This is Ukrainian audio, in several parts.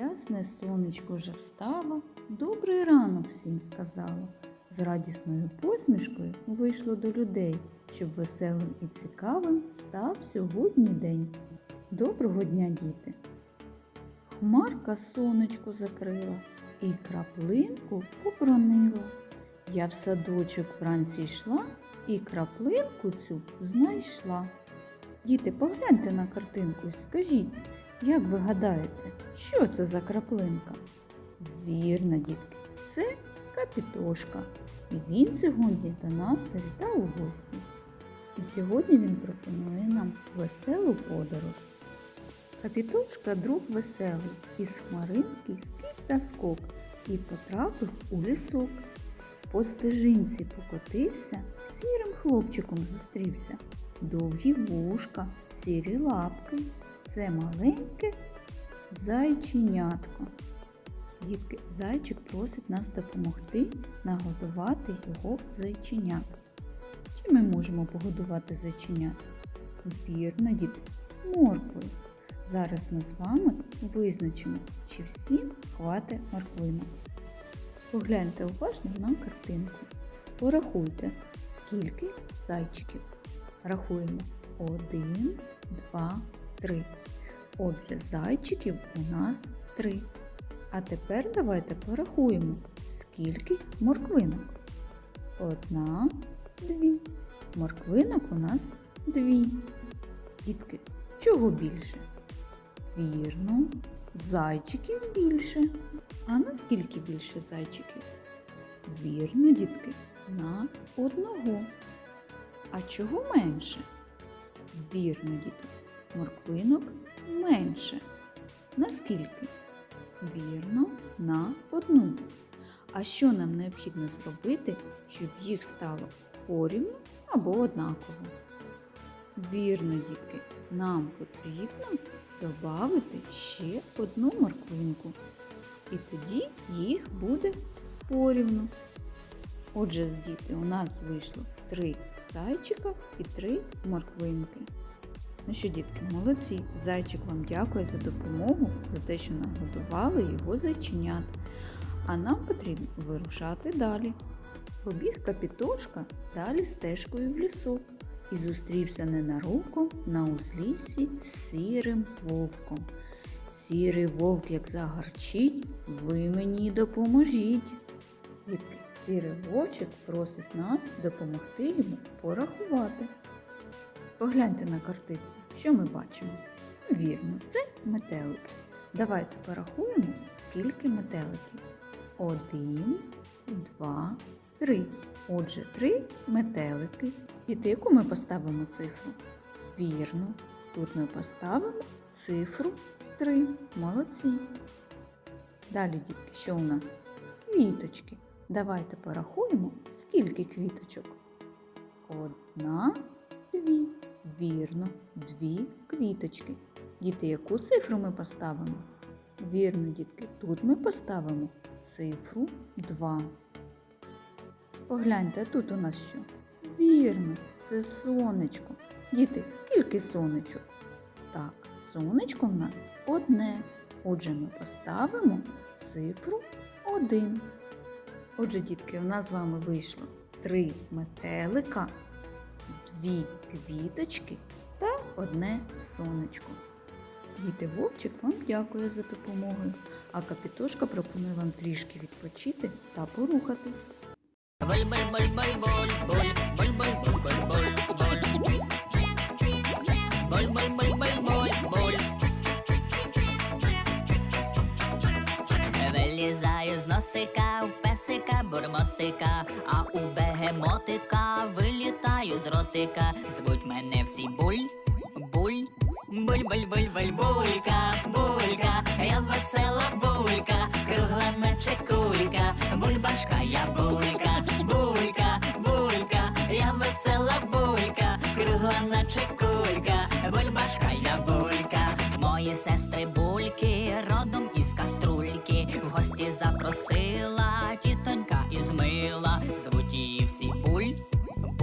Ясне сонечко вже встало, добрий ранок всім сказало. З радісною посмішкою вийшло до людей, щоб веселим і цікавим став сьогодні день. Доброго дня, діти! Хмарка сонечко закрила і краплинку оборонила. Я в садочок вранці йшла і краплинку цю знайшла. Діти, погляньте на картинку і скажіть, як ви гадаєте, що це за краплинка? Вірно, дітки, це капітошка. І він сьогодні до нас завітав у гості. І сьогодні він пропонує нам веселу подорож. Капітошка друг веселий, із хмаринки скік та скок і потрапив у лісок. По стежинці покотився, сірим хлопчиком зустрівся. Довгі вушка, сірі лапки. Це маленьке зайченятко. Зайчик просить нас допомогти нагодувати його зайченят. Чим ми можемо погодувати зайченят? Вірно, діти, морквою. Зараз ми з вами визначимо, чи всім хватить морквинок. Погляньте уважно на картинку. Порахуйте, скільки зайчиків. Рахуємо 1, 2, 3. Отже, зайчиків у нас 3. А тепер давайте порахуємо, скільки морквинок. Одна, дві. Морквинок у нас дві. Дітки, чого більше? Вірно, зайчиків більше. А наскільки більше зайчиків? Вірно, дітки, на одного. А чого менше? Вірно, діти, морквинок менше. Наскільки? Вірно, на одну. А що нам необхідно зробити, щоб їх стало порівну або однаково? Вірно, дітки, нам потрібно додати ще одну морквинку. І тоді їх буде порівну. Отже, діти, у нас вийшло три зайчика і три морквинки. Ну що, дітки, молодці! Зайчик вам дякує за допомогу, за те, що нагодували його зайченят. А нам потрібно вирушати далі. Побіг капітошка далі стежкою в лісок і зустрівся ненароком на узліссі з сірим вовком. Сірий вовк, як загарчить, ви мені допоможіть. Сірий вовчик просить нас допомогти йому порахувати. Погляньте на картинку, що ми бачимо. Вірно, це метелики. Давайте порахуємо, скільки метеликів. Один, два, три. Отже, три метелики. Під яку ми поставимо цифру? Вірно. Тут ми поставимо цифру 3. Молодці. Далі, дітки, що у нас? Квіточки. Давайте порахуємо, скільки квіточок. Одна, дві. Вірно, дві квіточки. Діти, яку цифру ми поставимо? Вірно, дітки, тут ми поставимо цифру 2. Погляньте, тут у нас що? Вірно, це сонечко. Діти, скільки сонечок? Так, сонечко в нас одне. Отже, ми поставимо цифру 1. Отже, дітки, у нас з вами вийшло три метелика, дві квіточки та одне сонечко. Діти Вовчик вам дякує за допомогу, а капітошка пропонує вам трішки відпочити та порухатись. Вилізаю з носика вперед песика бурмосика, а у бегемотика вилітаю з ротика. Звуть мене всі буль, буль, буль буль буль буль булька, булька, я весела булька, кругла наче кулька, бульбашка я булька,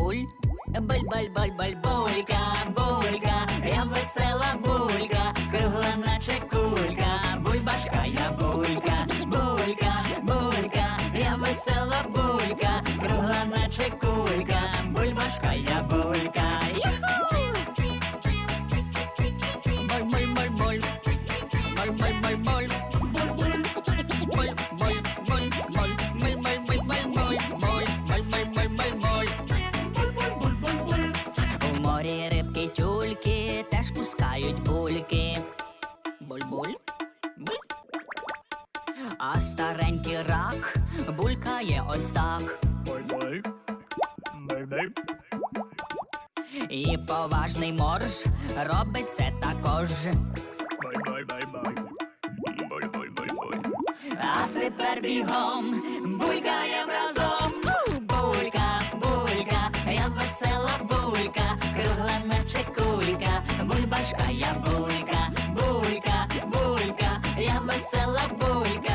буль. Баль-баль-баль-баль, булька, булька, я весела булька, кругла наче кулька, бульбашка, я булька, булька, булька, я весела булька, кругла наче кулька, бульбашка, я булька. Поважний морж робить це також. А тепер бігом булькаєм разом. Булька, булька, я весела булька, кругла наче кулька, бульбашка я булька, булька, булька, я весела булька,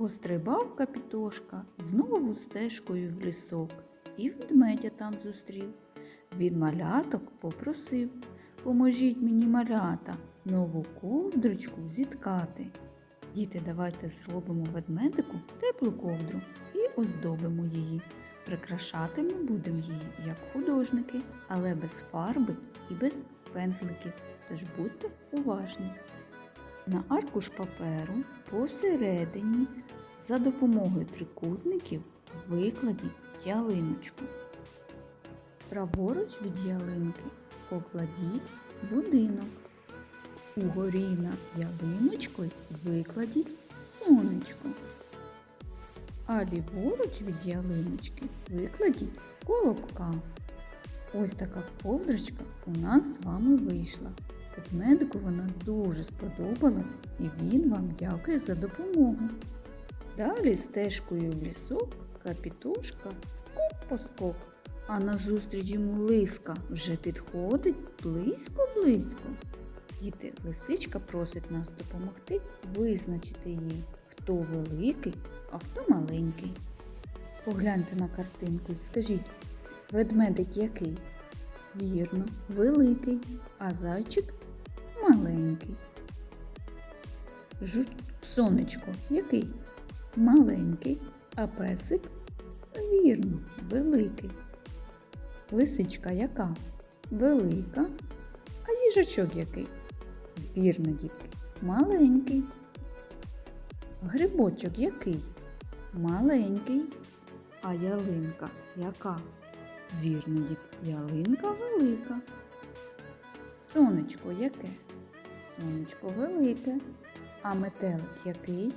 Пострибав капітошка знову стежкою в лісок і ведмедя там зустрів. Від маляток попросив Поможіть мені малята нову ковдрочку зіткати. Діти, давайте зробимо ведмедику теплу ковдру і оздобимо її. Прикрашати ми будемо її як художники, але без фарби і без пензликів. Тож будьте уважні. На аркуш паперу посередині за допомогою трикутників викладіть ялиночку. Праворуч від ялинки покладіть будинок. Угорі над ялиночкою викладіть сонечко. А ліворуч від ялиночки викладіть колобка. Ось така ковдрочка у нас з вами вийшла. Ведмедику вона дуже сподобалась і він вам дякує за допомогу. Далі стежкою в лісок капітушка скок по скок, а назустріч йому лиска вже підходить близько-близько. Діти, лисичка просить нас допомогти визначити їй, хто великий, а хто маленький. Погляньте на картинку і скажіть, ведмедик який? Вірно, великий, а зайчик маленький. Жу... Сонечко який? Маленький, а песик вірно, великий. Лисичка яка? Велика, а їжачок який? Вірно, дітки, маленький. Грибочок який? Маленький. А ялинка яка? Вірно, дітки, ялинка велика. Сонечко яке? Сонечко велике. А метелик який?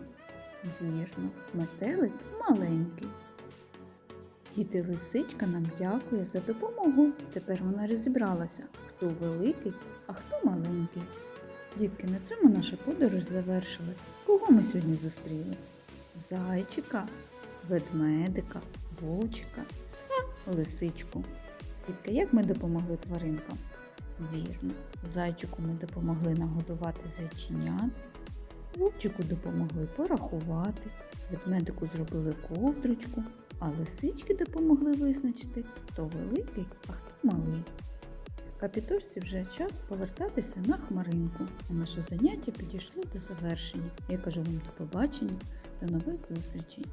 Вірно, метелик маленький. Діти лисичка нам дякує за допомогу. Тепер вона розібралася, хто великий, а хто маленький. Дітки, на цьому наша подорож завершилась. Кого ми сьогодні зустріли? Зайчика, ведмедика, вовчика та лисичку. Дітки, як ми допомогли тваринкам? Вірно, зайчику ми допомогли нагодувати зайченят, вовчику допомогли порахувати, ведмедику зробили ковдрочку, а лисички допомогли визначити, хто великий, а хто малий. Капітошці вже час повертатися на хмаринку, а наше заняття підійшло до завершення. Я кажу вам до побачення, до нових зустрічей.